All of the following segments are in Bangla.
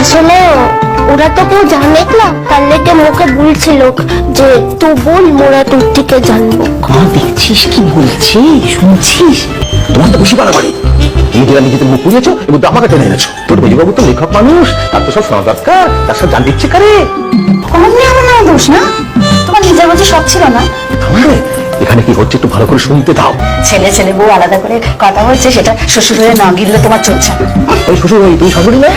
আসলে ওরা তো কেউ জানে না কাল্লেকে মুখে বলছিল যে তুই বল মোরা তোর থেকে জানব। মা দেখছিস কি বলছে শুনছিস? তোমার তো খুশি বাড়াবাড়ি নিজেরা নিজেদের মুখ পুড়িয়েছো এবং আমাকে টেনে এনেছো। তোর বাবু তো লেখক মানুষ তার তো সব শোনা দরকার তার সব জানতে ইচ্ছে করে। কোনদিন আমার না দোষ না। তোমার নিজের মধ্যে সব ছিল না। তাহলে এখানে কি হচ্ছে একটু ভালো করে শুনতে দাও। ছেলে ছেলে বউ আলাদা করে কথা বলছে সেটা শ্বশুর হয়ে না গিললে তোমার চলছে ওই শ্বশুর ভাই তুমি শাশুড়ি না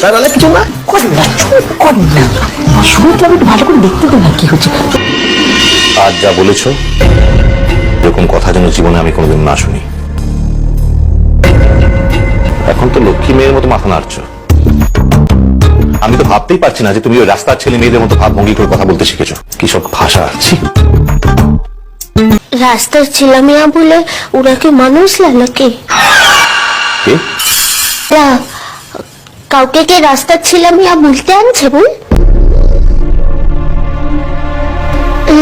তার বেলা কিছু না। কর না কর না। শুনতে আমি একটু ভালো করে দেখতে তো না কি হচ্ছে। আজ যা বলেছ এরকম কথা যেন জীবনে আমি কোনোদিন না শুনি। এখন তো লক্ষ্মী মেয়ের মতো মাথা নাড়ছো। আমি তো ভাবতেই পারছি না যে তুমি ওই রাস্তার ছেলে মেয়েদের মতো ভাবভঙ্গি করে কথা বলতে শিখেছো। কি সব ভাষা ছি রাস্তার ছিলামিয়া বলে ওরা কি মানুষ না নাকি? কে? না, কাউকে কে রাস্তার ছিলামিয়া বলতে আনছে বল?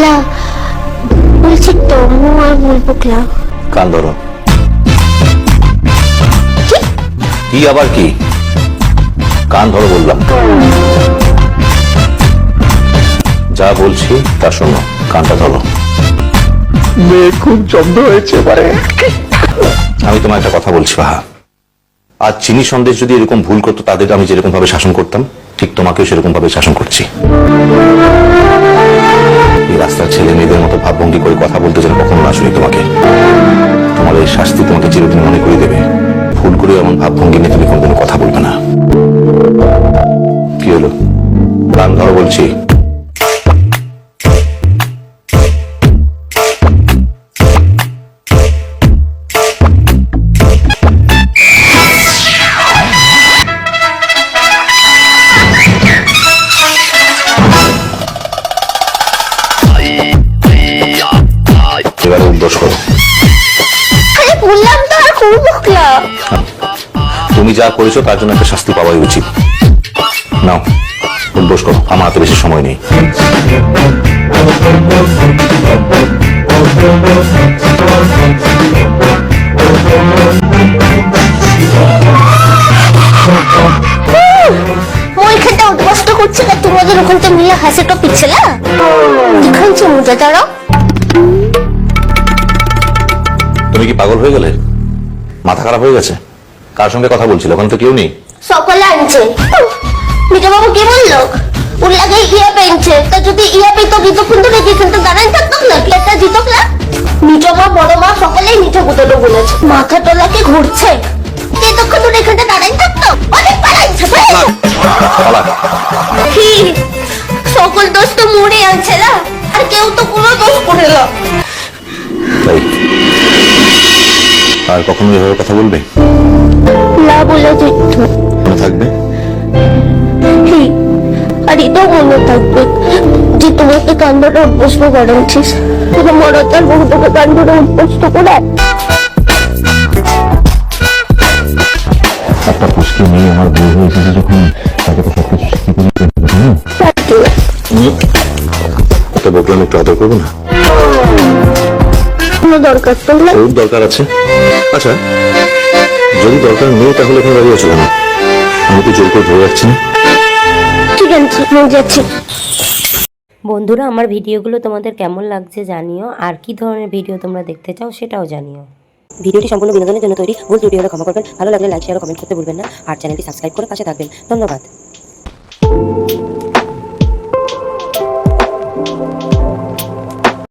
না বলছি তো মু আর বলব ক্লা কান ধরো। কি আবার কি? কান ধরো বললাম। যা বলছি তা শোনো কানটা ধরো। মেয়ে খুব জব্দ হয়েছে আমি তোমার একটা কথা বলছি, বাহা। আর চিনি সন্দেশ যদি এরকম ভুল করতো, তাদের আমি যেরকম ভাবে শাসন করতাম, ঠিক তোমাকেও সেরকম ভাবে শাসন করছি। এই রাস্তার ছেলে মেয়েদের মতো ভাবভঙ্গি করে কথা বলতে যেন কখনো না শুনি তোমাকে। তোমার এই শাস্তি তোমাকে চিরদিন মনে করে দেবে। ভুল করে এমন ভাবভঙ্গি নিয়ে তুমি কোনোদিন কথা বলবে না। কি হলো? প্রাণ ধরো বলছি। তুমি যা করেছ তার জন্য একটা শাস্তি পাওয়াই উচিত। নাও উদ্বোস করো আমার হাতে বেশি সময় নেই। উদ্বস্ত করছে না তোমাদের ওখানটা মিলে হাসিটা পিচ্ছে না? তারা তুমি কি পাগল হয়ে গেলে? মাথা খারাপ হয়ে গেছে? কার সঙ্গে কথা বলছিল? ওখানে তো কেউ নেই। সকলে আনছে। মিঠা বাবু কি বলল? ওর লাগে ইয়া পেনছে তা যদি ইয়া পেতো বিতক্ষণ ধরে যেখান তো দাঁড়াই থাকতো না? কি একটা জিতক না? মিঠা মা বড় মা সকলেই মিঠা গুতটো বলেছে। মাথা তোলা কি ঘুরছে। এতক্ষণ ধরে এখানটা দাঁড়াই থাকতো? অনেক পালাইছে পালা। কি? সকল দোষ তো মরে আনছে না? আর কেউ তো কোনো দোষ করে না। আর কখনো এভাবে কথা বলবে? না বলে যেত মনে থাকবে? আর এটাও মনে থাকবে যে তোমাকে কান্দটা অভ্যস্ত করাচ্ছিস তুমি মরতার বহুটাকে কান্দটা অভ্যস্ত করে। একটা পুষ্টি মেয়ে আমার বউ হয়ে এসেছে যখন। তাকে তো সবকিছু শিখিয়ে দিতে তাকে। একটা বকলাম একটু আদর করব না? কোনো দরকার তো না খুব দরকার আছে। আচ্ছা যদি দরকার নেই তাহলে এখানে দাঁড়িয়ে আছো কেন? আমি তো জোর করে ধরে রাখছি না। ঠিক আছে আমি যাচ্ছি। বন্ধুরা আমার ভিডিওগুলো তোমাদের কেমন লাগছে জানিও আর কি ধরনের ভিডিও তোমরা দেখতে চাও সেটাও জানিও। ভিডিওটি সম্পূর্ণ বিনোদনের জন্য তৈরি। ভুল ত্রুটি হলে ক্ষমা করবেন। ভালো লাগলে লাইক শেয়ার কমেন্ট করতে ভুলবেন না। আর চ্যানেলটি সাবস্ক্রাইব করে পাশে থাকবেন। ধন্যবাদ।